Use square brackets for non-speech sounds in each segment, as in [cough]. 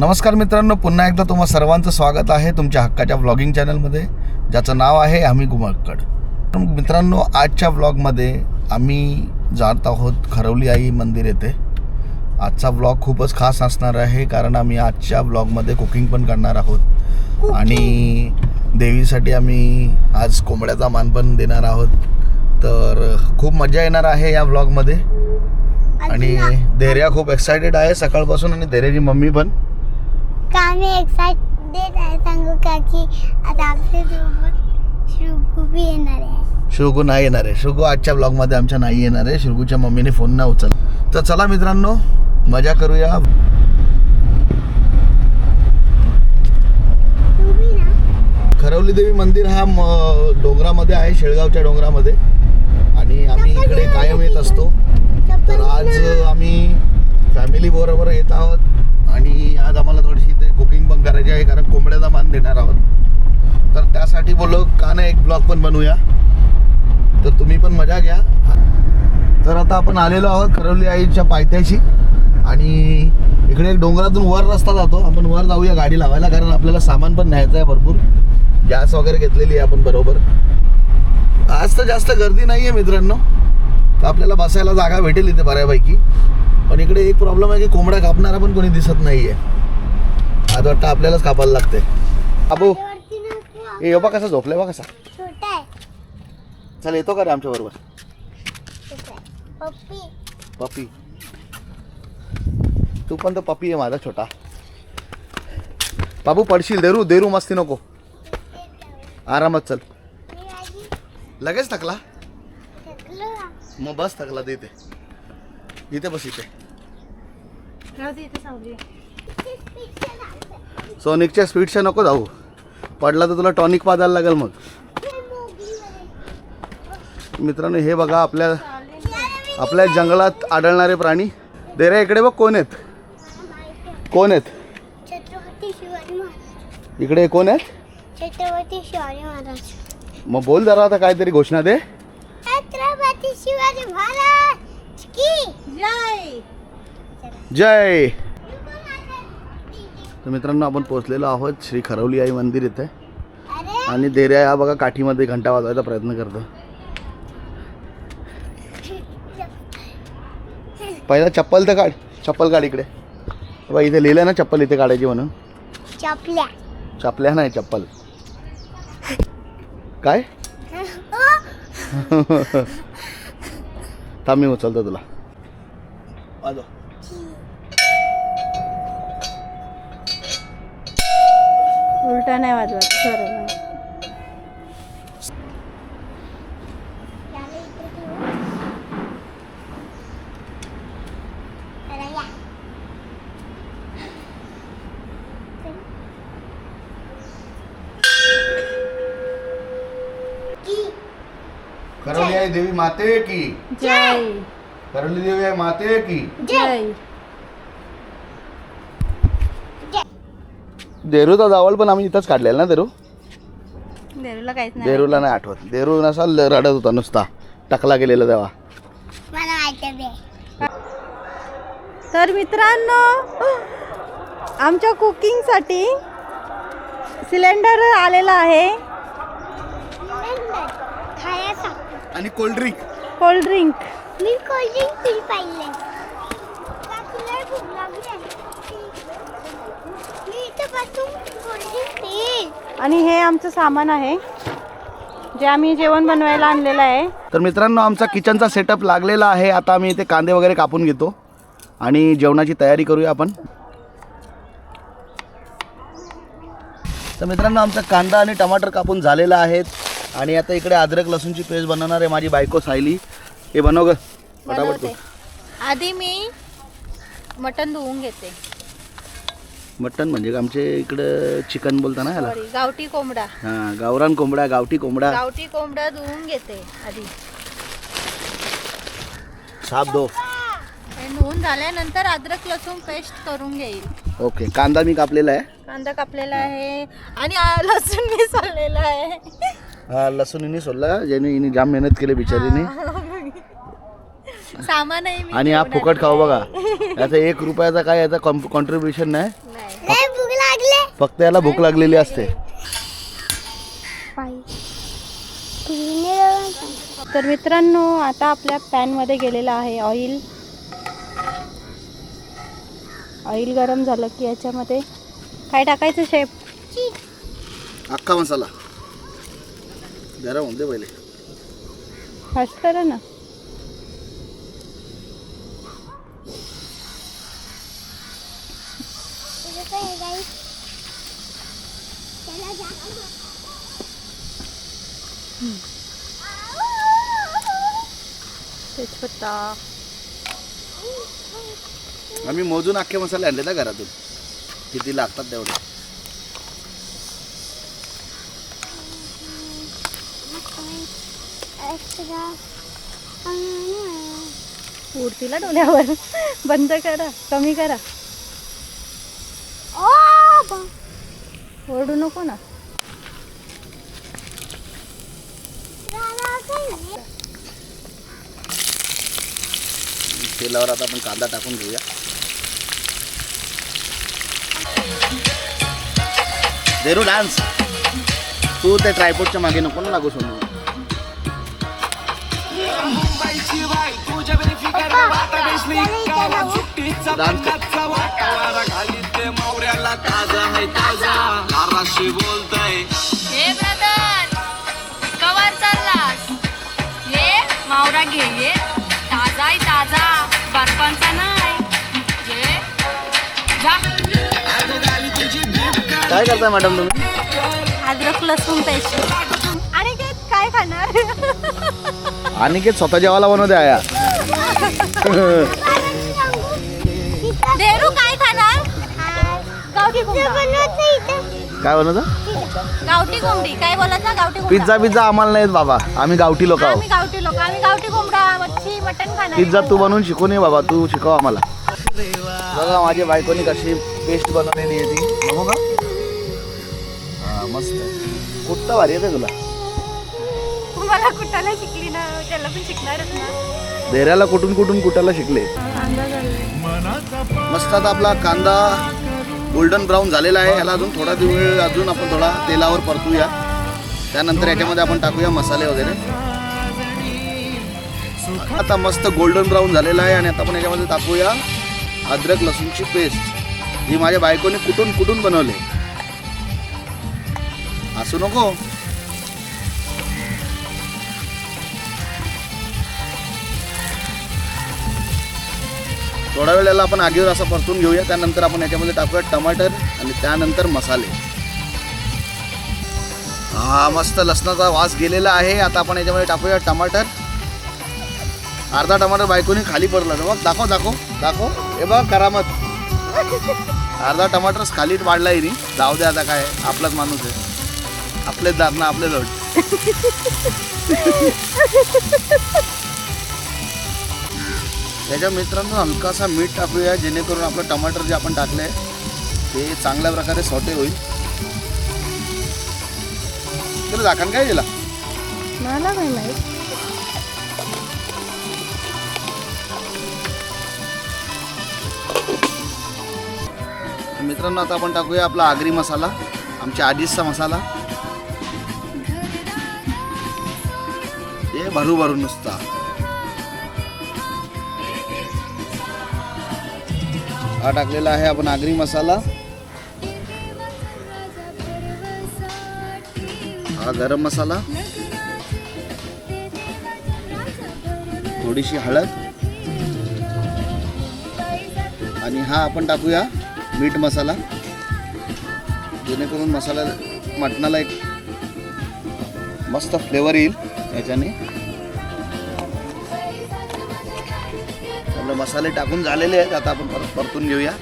नमस्कार मित्रांनो पुन्हा एकदा तुम्हा सर्वांचं स्वागत आहे तुमच्या हक्काच्या व्लॉगिंग चॅनलमध्ये ज्याचं नाव आहे आम्ही गुमळकड तर मित्रांनो आजच्या व्लॉगमध्ये आम्ही जात आहोत खरवली आई मंदिर येथे. आजचा व्लॉग खूपच खास असणार आहे कारण आम्ही आजच्या व्लॉगमध्ये कुकिंग पण करणार आहोत. आणि देवीसाठी आम्ही आज कोंबड्याचा मान पण देणार आहोत. तर खूप मजा येणार आहे या व्लॉगमध्ये. आणि धैर्या खूप एक्सायटेड आहे सकाळपासून आणि धैर्याची मम्मी पण. आम्ही एक्साइटेड आहे सांगू का की आता आपल्यासोबत श्रुकू बी येणार आहे. शुगू नाही येणार आहे. शुगू आजच्या ब्लॉगमध्ये आमच्या नाही येणार आहे. शुगूच्या मम्मीने फोन नाही उचल तर चला मित्रांनो मजा करूया. ना? खरवली देवी मंदिर हा डोंगरामध्ये आहे शेळगावच्या डोंगरामध्ये. आणि आम्ही इकडे कायम येत असतो. तर आज आम्ही फॅमिली बरोबर येत आहोत. आणि आज आम्हाला कुकिंग पण करायची आहे कारण कोंबड्याचा मान देणार आहोत. तर त्यासाठी बोललो का नाही एक ब्लॉग पण बनवूया. तर तुम्ही पण मजा घ्या. तर आता आपण आलेलो आहोत खरवली आईच्या पायथ्याशी. आणि इकडे एक डोंगरातून वर रस्ता जातो. आपण वर जाऊया गाडी लावायला कारण आपल्याला सामान पण न्यायचं आहे भरपूर. गॅस वगैरे घेतलेली आहे आपण बरोबर. आज तर जास्त गर्दी नाही आहे मित्रांनो. तर आपल्याला बसायला जागा भेटेल इथे बऱ्यापैकी. पण इकडे एक प्रॉब्लेम आहे की कोंबड्या कापणारा पण कोणी दिसत नाही आहे आज वाटतं आपल्यालाच कापायला लागते. अबो. ए बा कसा झोपलाय बा कसा. छोटा आहे. चल येतो का रे आमच्या बरोबर. पप्पी. पपी तू पण तर पपी आहे माझा छोटा. बाबू पडशील देरू देरू मस्ती नको. आरामात चल. लगेच थकला. मग बस थकला ते इथे. बस इथे. ते. सोनिकच्या स्पीडच्या नको जाऊ. पडला तर तुला टॉनिक पाजायला लागेल मग. मित्रांनो हे बघा आपल्या आपल्या जंगलात आढळणारे प्राणी. देऱ्या इकडे बघ कोण आहेत. कोण आहेत? छत्रपती शिवाजी महाराज. इकडे कोण आहेत? छत्रपती शिवाजी महाराज. मग बोल जरा आता काहीतरी घोषणा दे. छत्रपती शिवाजी महाराज की जय. जय. तर मित्रांनो आपण पोहोचलेलो आहोत श्री खरवली आई मंदिर इथे. आणि देऱ्या या बघा काठीमध्ये घंटा वाजवायचा प्रयत्न करतो. पहिला चप्पल तर काढ चप्पल काढ इकडे. बघा इथे लिहिलं ना चप्पल इथे काढायची म्हणून. चपल्या. चपल्या नाही चप्पल. काय? [laughs] थांब मी उचलतो तुला. वाजव. उलटा नाही वाजवत सरळ खरवली आई देवी माते की? जय. खरवली देवी आई माते की? जय. देरूचा जावळ पण आम्ही इथंच काढलेला ना देरू? देरूला काहीच नाही देरूला नाही आठवत. देरू नसा ल- रडत होता नुसता. टकला गेलेला तेव्हा. मला माहिती आहे तर मित्रांनो आमच्या कुकिंगसाठी सिलेंडर आलेला आहे. खायचा आणि कोल्ड्रिंक कोल्ड्रिंक मी कोल्ड्रिंक पाहिले तुला भूक लागली आहे मी इथं बसून कोल्ड्रिंक पिईल आणि हे आमचं सामान आहे जे आम्ही जेवण बनवायला आणलेलं आहे. तर मित्रांनो आमचा किचनचा सेटअप लागलेला आहे. आता आम्ही इथे कांदे वगैरे कापून घेतो. आणि जेवणाची तयारी करूया आपण. तर मित्रांनो आमचा कांदा आणि टमाटर कापून झालेला आहेत आणि आता इकडे अद्रक लसूणची पेस्ट बनवणार आहे माझी बायको सायली. हे बनव ग फटाफट बनवते कर. आधी मी मटण धुवून घेते. मटण म्हणजे आमचे इकडं चिकन बोलता ना ह्याला गावठी कोंबडा. हां गावरान कोंबडा गावठी कोंबडा. गावठी कोंबडा धुवून घेते आधी. साप दो. हे धुवून झाल्यानंतर अद्रक लसूण पेस्ट करून घेईल. ओके कांदा मी कापलेला आहे. कांदा कापलेला आहे आणि आ- लसूण मी सोललेला आहे. हा लसूण हिने सोडला ज्याने हिने जाम मेहनत केली बिचारीने. सामानही मी आणि हा फुकट खाऊ बघा. याचा एक रुपयाचा काय याचा कॉन्ट्रीब्युशन आहे. नाही. लय भूक लागले. फक्त याला भूक लागलेली असते. तर मित्रांनो आता आपल्या पॅनमध्ये गेलेलं आहे ऑइल ऑइल गरम झालं की याच्यामध्ये काय टाकायचं शेप अख्खा मसाला. गरम होते पहिले. फास्ट करा ना? तेजपत्ता आम्ही मोजून अख्खे मसाले आणले ना घरातून. किती लागतात तेवढे. उडतीला डोल्यावर बंद करा कमी करा. ओरडू नको ना. तेलावर आता आपण कांदा टाकून घेऊया. देरू डान्स. तू ते ट्रायपोर्टच्या मागे नको ना लागू सोनू. डान्स काय करताय मॅडम तुम्ही? अद्रक लसूण पेस्ट आणि काय काय खाणार? अनिकेत स्वतः जेवायला बनवते आया? देरू काय खाणार? गावठी कोंबडा काय बनवतं? गावठी कोंबडी. काय बोलायचं? गावठी कोंबडा. पिझ्झा पिझ्झा आम्हाला नाहीत बाबा. आम्ही गावठी लोक आहोत. आम्ही गावठी लोक. आम्ही गावठी कोंबडा मच्छी मटण खाणार. पिझ्झा तू बनवून शिकून ये बाबा. तू शिकव आम्हाला. बघा माझ्या बायकोनी कशी पेस्ट बनवलेली आहे ती. बघू का? मस्त कुठं भारी येते तुला? मला कुठाला शिकली ना त्याला पण शिकणारच ना. धेऱ्याला कुठून कुठून कुठाला शिकले? कांदा झाला मस्त आता आपला कांदा गोल्डन ब्राऊन झालेला आहे. याला अजून थोडा वेळ अजून आपण थोडा तेलावर परतूया. त्यानंतर याच्यामध्ये आपण टाकूया मसाले वगैरे. आता मस्त गोल्डन ब्राऊन झालेला आहे आणि आता आपण याच्यामध्ये टाकूया अद्रक लसूणची पेस्ट ही माझ्या बायकोने कुठून कुठून बनवले? असू नको. थोडा वेळेला आपण आगीवर असं परतून घेऊया. त्यानंतर आपण याच्यामध्ये टाकूया टमाटर आणि त्यानंतर मसाले. हा मस्त लसणाचा वास गेलेला आहे. आता आपण याच्यामध्ये टाकूया टमाटर. अर्धा टमाटर बायकोनी खाली पडला ना बघ दाखव दाखव दाखव. हे बघ करामत. अर्धा टमाटरच खाली वाढला नाही जाऊ दे आता काय आपलाच माणूस आहे. आपलेच दात ना आपले लोट. त्याच्या मित्रांनो हलकासा मीठ टाकूया जेणेकरून आपलं टमाटर जे आपण टाकले ते चांगल्या प्रकारे सॉटे होईल. तर झाकण काय दिला? मला काय माहीत. तर मित्रांनो आता आपण टाकूया आपला आगरी मसाला आमच्या आधीचा मसाला. ते भरू भरू नुसता. हा टाकलेला आहे आपण आगरी मसाला. हा गरम मसाला. थोडीशी हळद. आणि हा आपण टाकूया मीठ मसाला. जेणेकरून मसाला मटणाला एक मस्त फ्लेवर येईल याच्याने मसाले टाकून झालेले आहेत आता आपण परत परतून घेऊया.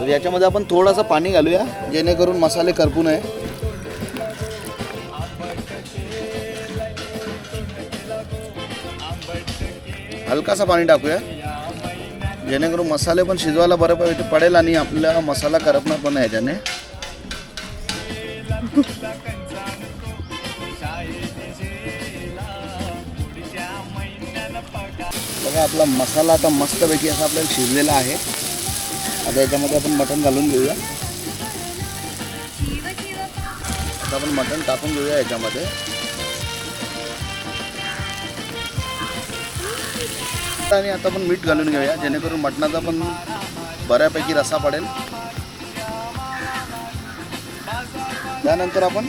तर याच्यामध्ये आपण थोडंसं पाणी घालूया जेणेकरून मसाले करपू नये हलकासा पाणी टाकूया जेणेकरून मसाले पण शिजवायला बरं पडेल आणि आपला मसाला करपणार पण याच्याने बघा आपला मसाला आता मस्तपैकी असा आपल्याला शिजलेला आहे. आता याच्यामध्ये आपण मटण घालून घेऊया. आता आपण मटण टाकून घेऊया याच्यामध्ये. आणि आता आपण मीठ घालून घेऊया जेणेकरून मटणाचा पण बऱ्यापैकी रसा पडेल. त्यानंतर आपण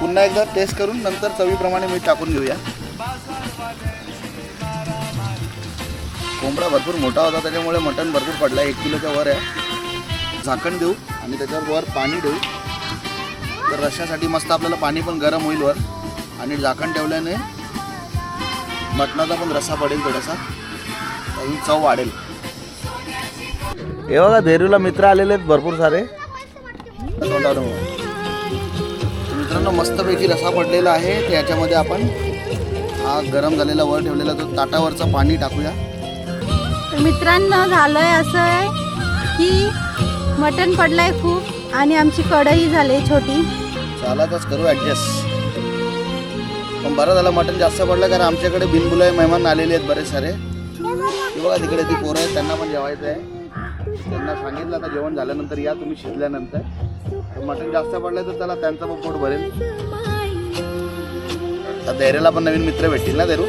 पुन्हा एकदा टेस्ट करून नंतर चवीप्रमाणे मीठ टाकून घेऊया. कोंबडा भरपूर मोठा होता त्याच्यामुळे मटण भरपूर पडला. एक किलोच्या वर आहे. झाकण देऊ आणि त्याच्यावर वर पाणी देऊ. तर रश्यासाठी मस्त आपल्याला पाणी पण गरम होईल वर. आणि झाकण ठेवल्याने मटणाचा पण रस्सा पडेल थोडासा. अजून चव वाढेल. हे बघा धेरूला मित्र आलेले आहेत भरपूर सारे. मित्रांनो मस्तपैकी रसा पडलेला आहे. त्याच्यामध्ये आपण हा गरम झालेला वर ठेवलेला तो ताटावरचा पाणी टाकूया. तर झालं आहे असं आहे की मटण आहे खूप आणि आमची कढई झाली छोटी. चालातच करू ॲडजस्ट पण बरं झालं मटण जास्त पडलं कारण आमच्याकडे बिनबुलाय मेहमान आलेले आहेत बरेच सारे. बघा तिकडे ती पोरं आहेत त्यांना पण जेवायचं आहे. त्यांना सांगितलं आता जेवण झाल्यानंतर या तुम्ही शिजल्यानंतर. मटण जास्त पडलं तर त्याला त्यांचं पण पोट भरेल. आता धैर्याला पण नवीन मित्र भेटतील ना धैरू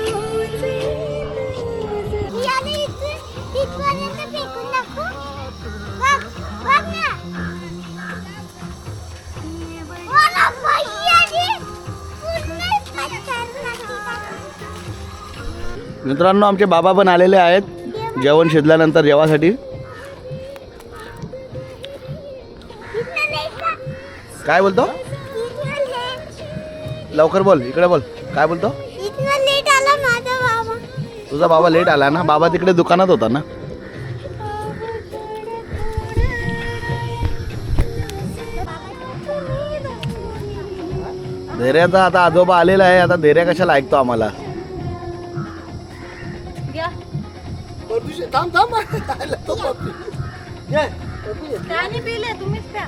मित्रांनो आमचे बाबा पण आलेले आहेत. जेवण शिजल्यानंतर जेवासाठी. काय बोलतो? लवकर बोल इकडे बोल. काय बोलतो? लेट आला माझा बाबा तुझा बाबा लेट आला ना? बाबा तिकडे दुकानात होता ना? धैर्याचा आता आजोबा आलेला आहे. आता धैर्या कशाला ऐकतो आम्हाला? त्याने पिले तुम्हीच प्या.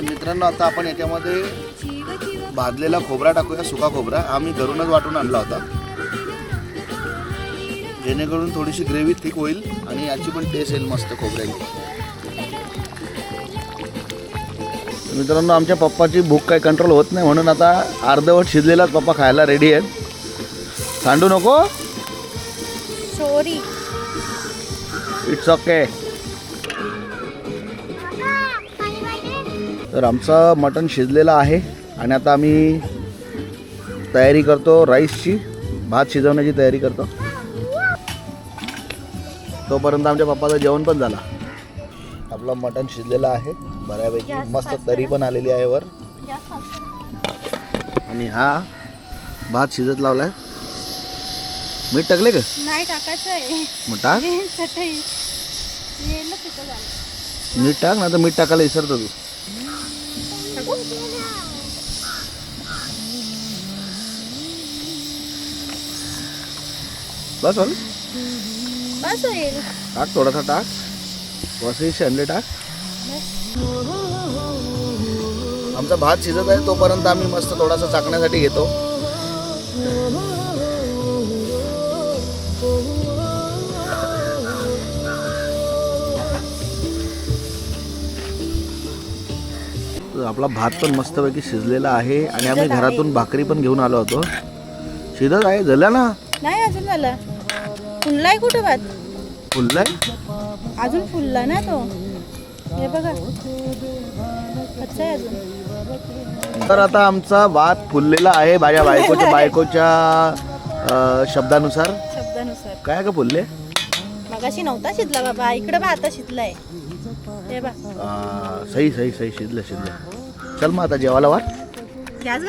मित्रांनो आता आपण याच्यामध्ये भाजलेला खोबरा टाकूया सुका खोबरा. आम्ही घरूनच वाटून आणला होता. जेणेकरून थोडीशी ग्रेव्ही थिक होईल आणि याची पण टेस्ट येईल मस्त खोबऱ्याची. मित्रांनो आमच्या पप्पाची भूक काही कंट्रोल होत नाही म्हणून आता अर्धवट शिजलेलाच पप्पा खायला रेडी आहेत. सांडू नको. सॉरी इट्स ओके तर आमचं मटण शिजलेलं आहे आणि आता आम्ही तयारी करतो राईसची भात शिजवण्याची तयारी करतो. तोपर्यंत आमच्या पप्पाचं जेवण पण झाला. आपलं मटण शिजलेलं आहे. बऱ्यापैकी मस्त तरी पण आलेली आहे वर. आणि हा भात शिजत लावलाय. मीठ टाकले का? नाही टाकायचं आहे. मग टाक. मीठ टाक ना तर मीठ टाकायला विसरतो तू. बस बस. होईल. टाक थोडासा टाक. वसईचे अंडे टाक. आमचा भात शिजत आहे तोपर्यंत आम्ही मस्त थोडासा चाकण्यासाठी घेतो. आपला भात पण मस्तपैकी शिजलेला आहे आणि आम्ही घरातून भाकरी पण घेऊन आलो होतो. शिजत आहे झालं ना? नाही अजून झालं. फुललाय कुठं भात? फुललाय? अजून फुलला ना तो. हे बघा. कच्चा आहे अजून. तर आता आमचा भात फुललेला आहे माझ्या बायकोच्या [laughs] बायकोच्या अं, शब्दानुसार. शब्दानुसार. काय का फुलले? मगाशी नव्हता शिजला बाबा. इकडे बा आता शिजलाय. हे बा अं, सही सही सही शिजलं शिजलं. चल मग आता जेवायला वाट गॅस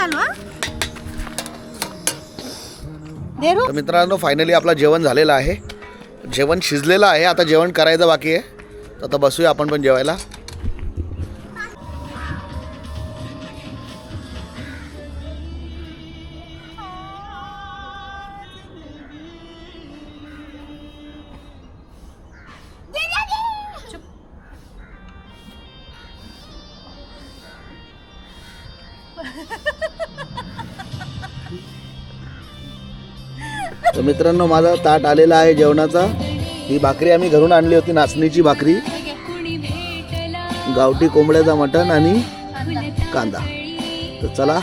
देरू तर मित्रांनो फायनली आपलं जेवण झालेलं आहे. जेवण शिजलेलं आहे. आता जेवण करायचं बाकी आहे. तर आता बसूया आपण पण जेवायला. तर मित्रांनो माझा ताट आलेला आहे जेवणाचा. ही भाकरी आम्ही घरून आणली होती नाचणीची भाकरी. गावठी कोंबड्याचा मटण आणि कांदा. तर चला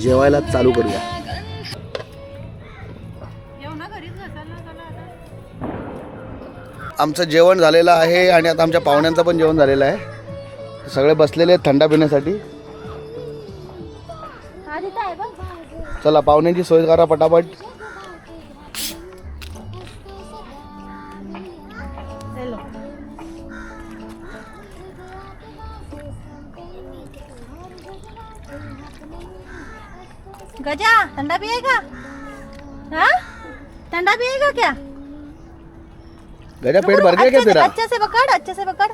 जेवायला चालू करूया. आमचं जेवण झालेलं आहे आणि आता आमच्या पाहुण्यांचं पण जेवण झालेलं आहे. सगळे बसलेले आहेत थंडा पिण्यासाठी. चला पाहुण्यांची सोय करा पटापट. ठंडा पिएगा? हाँ? ठंडा पिएगा क्या? गजा पेट भर गया क्या तेरा? अच्छे से पकड़ अच्छे से पकड़।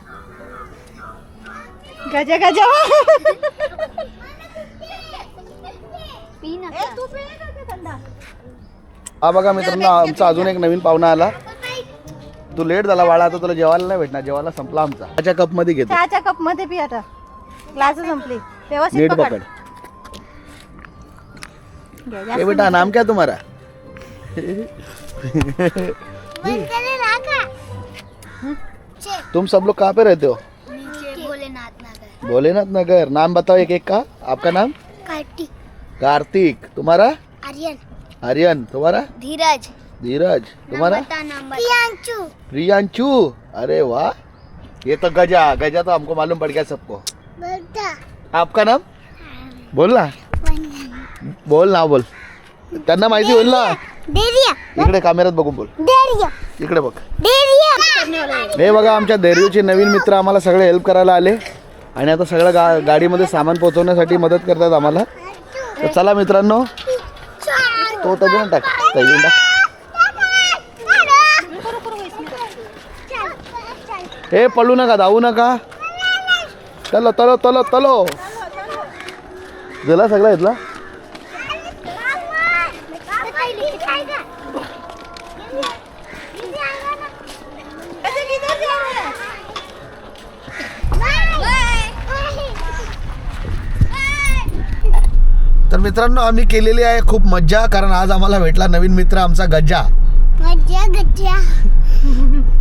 गजा गजा ए, तू पिएगा क्या ठंडा हा बघा मित्रांनो आमचा अजून एक नवीन पाहुणा आला तू लेट झाला बाळा आता तुला जेवायला नाही भेटणार जेवायला संपला आमचा. त्याच्या कपमध्ये घेतो. चहाच्या कपमध्ये पी आता. ग्लास संपली. व्यवस्थित नीट पकड. ए बेटा नाम क्या तुम्हारा तुम सब लोग कहाँ पे रहते हो? भोलेनाथ नगर. भोलेनाथ नगर. नाम बताओ एक एक का? आपका नाम? कार्तिक. कार्तिक. तुम्हारा? आर्यन. आर्यन. तुम्हारा? धीरज. धीरज. तुम्हारा? प्रियांशु. प्रियांशु. अरे वाह. ये तो गजा. गजा तो हमको मालूम पड़ गया सबको. आपका नाम? बोल ना बोल ना बोल. त्यांना माहिती होईल ना. इकडे कॅमेऱ्यात बघून बोल. इकडे बघ. हे बघा आमच्या धैर्यचे नवीन मित्र आम्हाला सगळे हेल्प करायला आले. आणि आता सगळं गा गाडीमध्ये सामान पोहोचवण्यासाठी मदत करतात आम्हाला. तर चला मित्रांनो तो त्याच्यानं टाक. त्याच्यानं टाक. हे पळू नका धावू नका. चलो तलो तलो तलो झाला सगळा इथला गजा किधर जा रहा है? तर मित्रांनो आम्ही केलेली आहे खूप मज्जा कारण आज आम्हाला भेटला नवीन मित्र आमचा गज्जा. मज्जा गज्जा.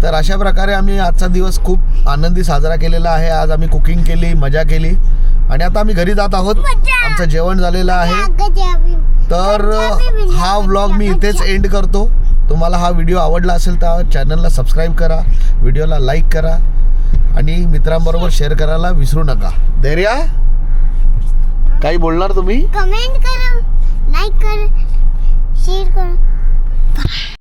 तर अशा प्रकारे आम्ही आजचा दिवस खूप आनंदी साजरा केलेला आहे. आज आम्ही कुकिंग केली मजा केली. आणि आता आम्ही घरी जात आहोत. आमचं जेवण झालेलं आहे. तर हा व्लॉग मी इथेच एंड करतो. तुम्हाला हा व्हिडिओ आवडला असेल तर चॅनलला सबस्क्राईब करा व्हिडिओला लाईक करा. आणि मित्रांबरोबर शेअर करायला विसरू नका. धैर्या. काही बोलणार तुम्ही? कमेंट करा लाईक करा शेअर करा.